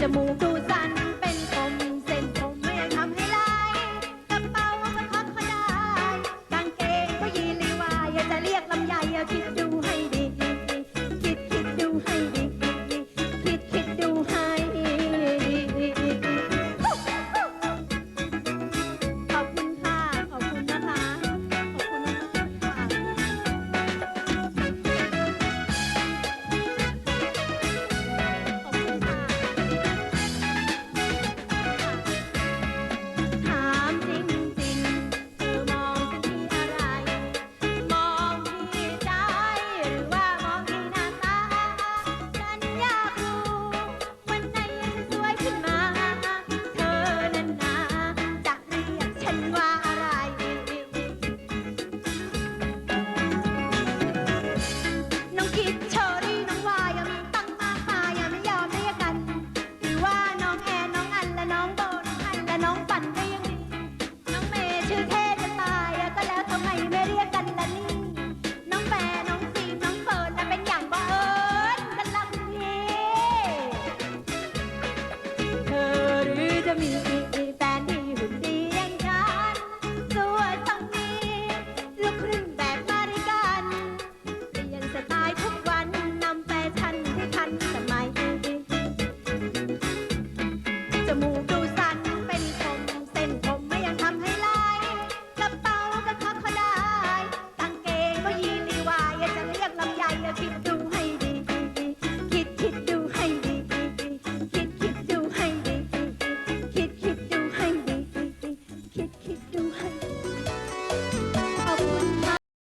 着蘑菇 จะมีอีกแฟนดีหุ่นดีอย่างฉันสวยต้อลูกครึ่งแบบบริการเปนสไตล์ทุกวันนำแฟชั่นให้ทันสมัยจมู